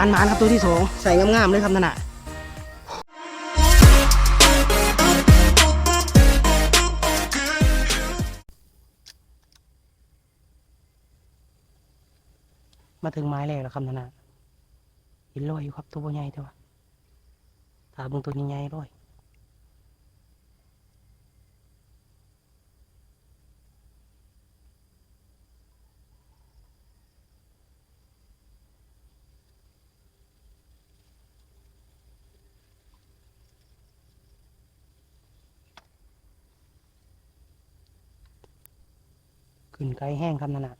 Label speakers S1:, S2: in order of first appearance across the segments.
S1: านมานครับตัวที่สองใส่งามๆเลยครับนั่นน่ะมาถึงไม้แรกแล้วครับนั่นน่ะเห็นรอยอยู่ครับตัวใหญ่ตัว่าตาบึงตัวใหญ่ๆรอย นไกลแห้งครับนั่นน่ะ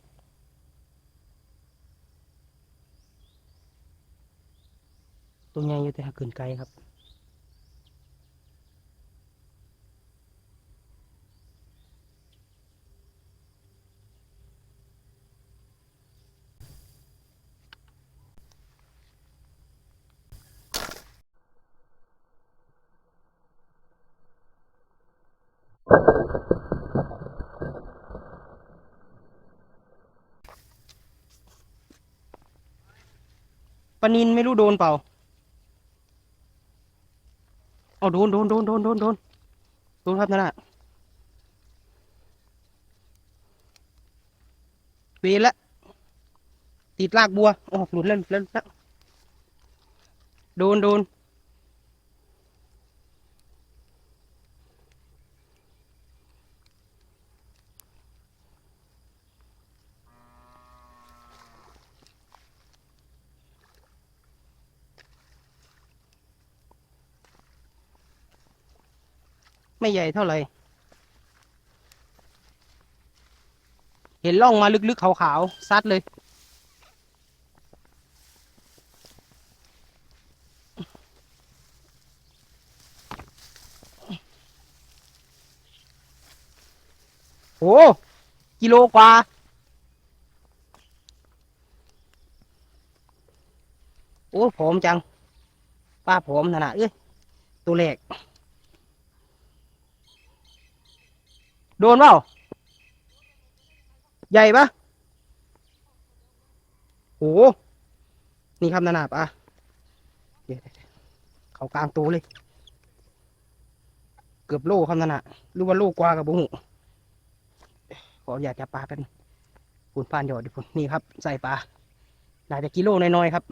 S1: ตัวใหญ่อยู่แต่หากขึ้นไกลครับานินไม่รู้โดนเปล่าเอาโดนโดนโดนโดนโดนโดนโดนครับนั่นน่ะเวละติดลากบัวโอ้หลุดเล่นเล่นแล้วโดนโดน ไม่ใหญ่เท่าไหร่ เห็นล่องมาลึกๆขาวๆซัดเลยโอ้กิโลกว่า โอ้ผอมจัง ป้าผอมขนาดเอ้ย ตัวเล็ก โดนเปล่า ใหญ่ปะโอ้นี่ครับนานาปะเดี๋ยวเขากลางตัวเลย เกือบโลครับนานาหรือว่าโลกว่ากับบุหูขออยากจะปลาเป็นปูนปานหยอดดิพุ่นนี่ครับ ใส่ปลาน่าจะกิโลน้อยๆครับ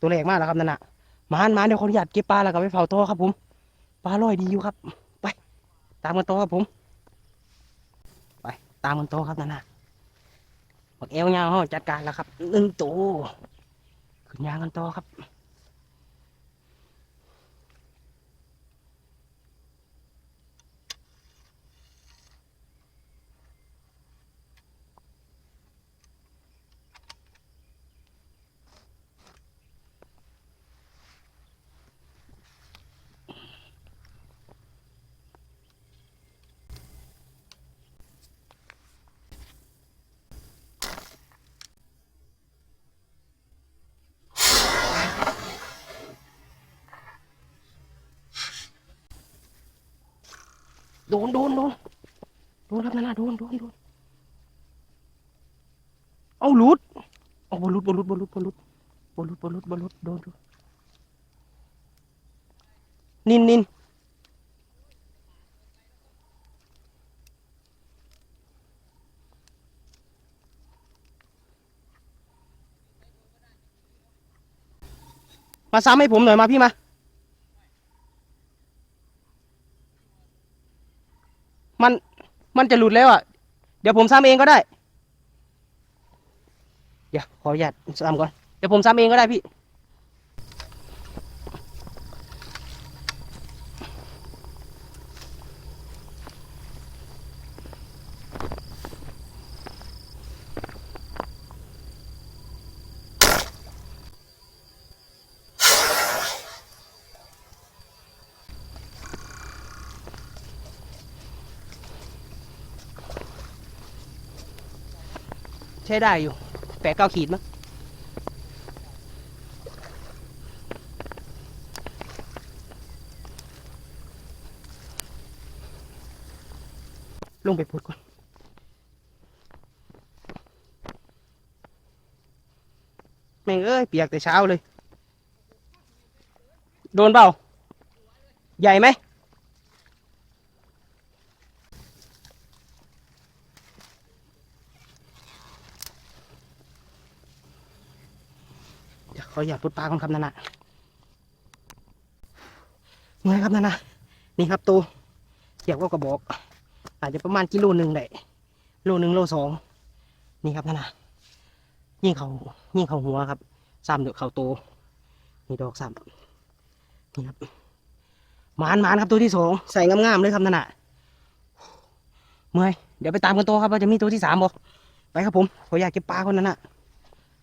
S1: ตัวแรกมากแล้วครับนานาหมานหมานเดี๋ยวขออนุญาตเก็บปลาแล้วก็ไปเผาตัวครับผม ปลาลอยดีอยู่ครับ ไป ตามกันต่อครับผม ตามมันโตครับนั่นน่ะบักเอวยาวเขาจัดการแล้วครับหนึ่งตัวขึ้นยางกันโตครับ โดนโดนโดนโดนครับนั่นน่ะโดนโดนโดนเอาหลุดเอาบอลลุดบอลลุดบอลลุดบอลลุดบอลลุดบอลลุดบอลลุดโดนโดนนินนินมาซ้ำให้ผมหน่อยมาพี่มา มันมันจะหลุดแล้วอะ เดี๋ยวผมซ้ำเองก็ได้ เดี๋ยวขออนุญาตซ้ำก่อน เดี๋ยวผมซ้ำเองก็ได้พี่ ใช้ได้อยู่แปดเก้าขีดมั้งลงไปพูดก่อนลม่งเอ้ย เปียกแต่เช้าเลย โดนเปล่า ใหญ่ไหม เดี๋ยวข ออยากพุดปลาก่อนครับนั่นนะเมื่อครับนั่นนะนี่ครับตัวเทียบกับกระบอก อาจจะประมาณกิโลหนึ่งได้โลหนึ่งโลสองนี่ครับนั่นนะยิ่งเขายิ่งเขาหัวครับซ้ำเดือเขาโตนี่ดอกซ้ำนี่ครับหมานหมานครับตัวที่สองใส่งามๆเลยครับนั่นนะเมื่อยเดี๋ยวไปตามกันโตครับว่าจะมีตัวที่สามบ่ไปครับผมขออยากเก็บปลาคนนั้นน่ะ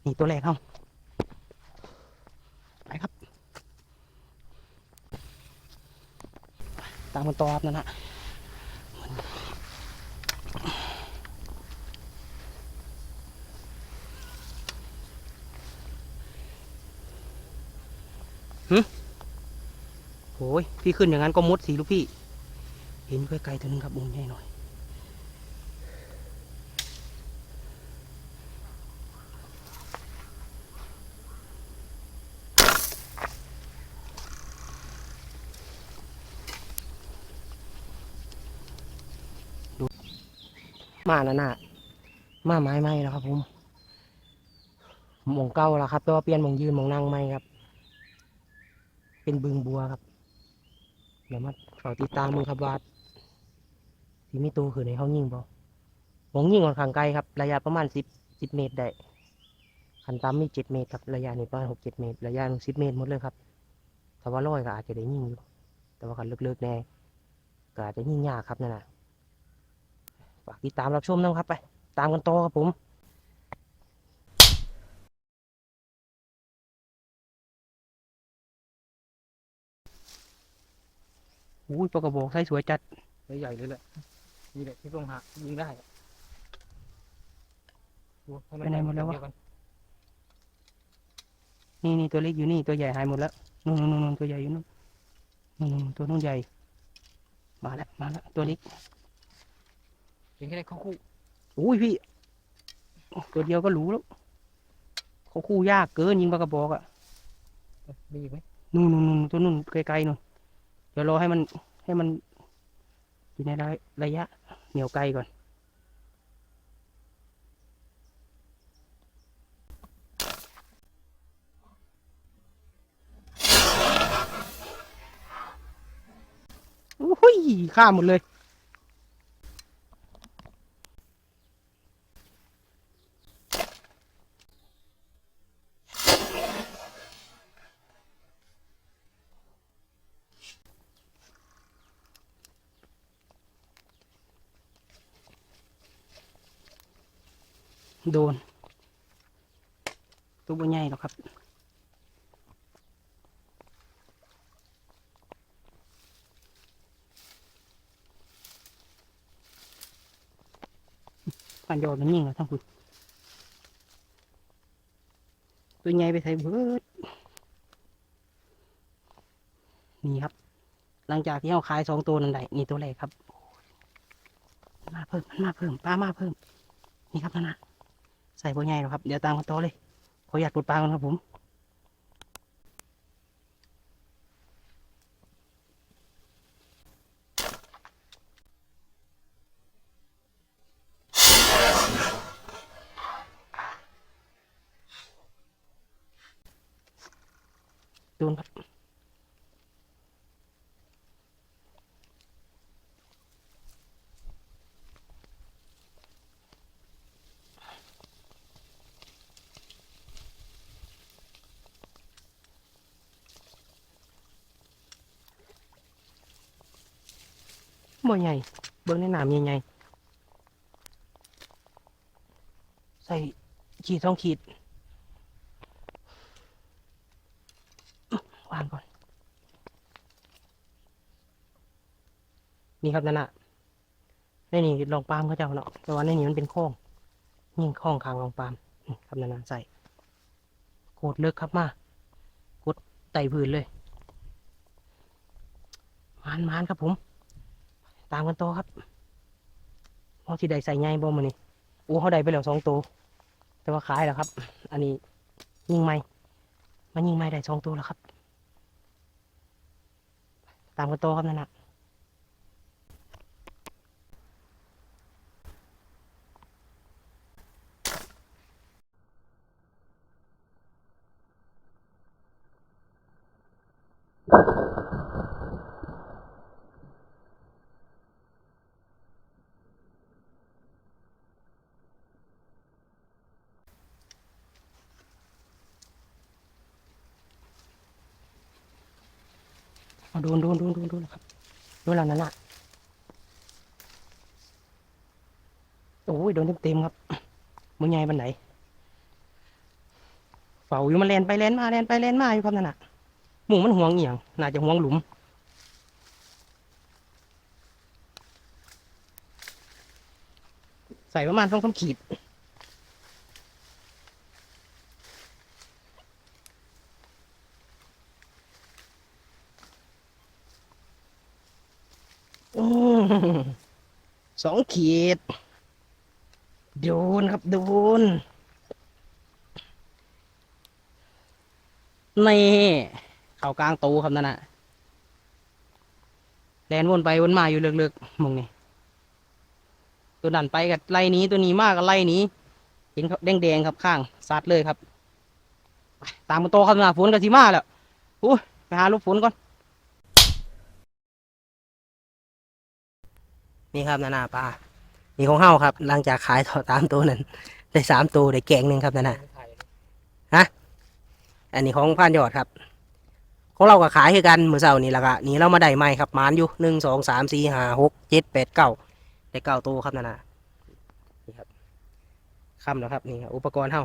S1: นี่ตัวแรกเขา ไปครับ ตามกันต่อครับนั่นน่ะโอ้ยพี่ขึ้นอย่างนั้นก็มุดสิลูกพี่ เห็นไกลๆตัวนึงครับมุมใหญ่หน่อย มาแล้วน่ะมาไม้ไม้แล้วครับผมมองเก้าแล้วครับแต่ว่าเปลี่ยนมองยืนมองนั่งไม่ครับ เป็นบึงบัวครับ เดี๋ยวมาเฝ้าติดตามมึงครับว่าที่มีตัวคือในห้องยิงบ่มองยิงค่อนข้างไกลครับ ระยะประมาณสิบสิบเมตรได้ขันตามมีเจ็ดเมตรครับระยะนี้ประมาณหกเจ็ดเมตร ระยะสิบเมตรหมดเลยครับถ้าว่าร้อยก็อาจจะได้ยิงอยู่แต่ว่าขันเลึกๆแน่ก็อาจจะยิงยากครับนั่นน่ะ ฝากติดตามรับชมนะครับไป ตามกันต่อครับผมอุ้ยปลากระบอกใส่สวยจัด
S2: ใหญ่เลยแหละนี่แหละที่ต้องหายิงได้อะโอ้ทำ
S1: ไปไหนหมดแล้ววะ
S2: เยกัน
S1: นี่นี่ตัวเล็กอยู่นี่ตัวใหญ่หายหมดแล้วนู่นนู่นนู่นตัวใหญ่อยู่นู่นนู่นนู่นตัวนู่นใหญ่มาแล้วมาแล้วตัวเล็ก
S2: ยิงแค่ได้เข้าคู่
S1: อุ้ยพี่ตัวเดียวก็รู้แล้วเขาคู่ยากเกินยิงปลากระบอกอะ
S2: เอ้ยมีอีกไหม
S1: นู่นนู่นนู่นตัวนู่นไกลๆนู่นเดี๋ยวรอให้มันให้มันอยู่ในระระยะ เหนียวไกลก่อนอุ้ยข้ามหมดเลย โดนตัวบ่ใหญ่หรอกครับปันโยนมันยิ่งเหรอทั้งคุณตัวใหญ่ไปใส่เบิดนี่ครับ หลังจากที่เราขายสองตัวนั่นได้นี่ตัวแรกครับ มาเพิ่มมันมาเพิ่มปลามาเพิ่ม นี่ครับนั่นนะ ส่บัวใหญ่แล้วครับ เดี๋ยวตามกันต่อเลย ขออยากปลดปลาก่อนครับผมดูนะครับ บ่ใหญ่ เบิ่งในน้ำใหญ่ๆใส่ขีดสองขีดวางก่อน นี่ครับนั่นน่ะในนี่ลองปาล์มเขาเจ้าเนาะแต่ว่าในนี่มันเป็นคลองยิ่งคลองคางลองปาล์มอืมครับนั่นน่ะใส่โคตรเลิกครับมากดไต่พื้นเลย มานมานครับผม ตามกันต่อครับพอที่ได้ใส่ไงบ่มานี่โอ้เขาได้ไปแล้วสองตัวแต่ว่าขายแล้วครับ อันนี้ยิงไม่มันยิงไม่ได้สองตัวแล้วครับ ตามกันต่อครับนั่นนะ โดนโดนโดนโดนโดนครับโดนแล้วนั่นน่ะโอ้ยโดนเต็มๆครับมึงใหญ่บันไหนเฝ้าอยู่มันแลนไปแลนมาแลนไปแลนมาอยู่ครับนั่นน่ะหมูมันห่วงเอียงน่าจะห่วงหลุมใส่ประมาณสองสามขีด อืม สองขีด โดนครับโดนนี่เข่ากลางตูครับนั่นน่ะแลนวนไปวนมาอยู่เลือกๆมองนี่ตัวดันไปกับไล่นี้ตัวนี้มากกับไล่นี้ เห็นเขาแดงครับข้างซัดเลยครับ ตามมาโตครับนะฝนกับสีมาแล้วอุ้ไปหาลูกฝนก่อน นี่ครับนานาปลานี่ของเฮาครับ หลังจากขายต่อตามตัวนั้น ได้สามตัวได้แกงหนึ่งครับนานา
S2: ถ่ายเลย
S1: อันนี้ของพันยอดครับ ของเราก็ขายคือกันเมือเสานี่และกะนี่เรามาได้ใหม่ครับมานอยู่หนึ่งสองสามสี่ห้าหกเจ็ดแปดเก้าได้เก้าตัวครับนานานี่ครับคำแล้วครับนี่ครับอุปกรณ์เฮา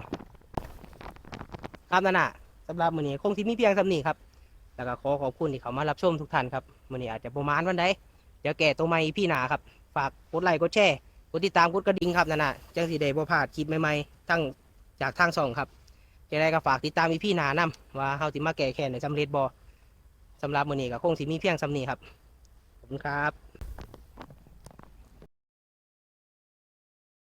S1: ครับนานาสำหรับมือนี้คงที่มีเพียงสำนี้ครับแล้วก็ขอขอบคุณที่เขามารับชมทุกท่านครับมือนี้อาจจะประมาณวันใดเดี๋ยวแก่ตัวใหม่พี่หนาครับ ฝากกดไลค์กดแชร์กดติดตามกดกระดิ่งครับนั่นนะจังสีเด้บ่พลาดคลิปใหม่ๆทั้งจากทางส่องครับจะได้ก็ฝากติดตามอีพี่หนานํว่าเฮาสิมาแก้แค้นในสำเร็จบ่สำหรับมื้อนี้ก็คงสิมีเพียงสำนี้ครับขอบคุณครับ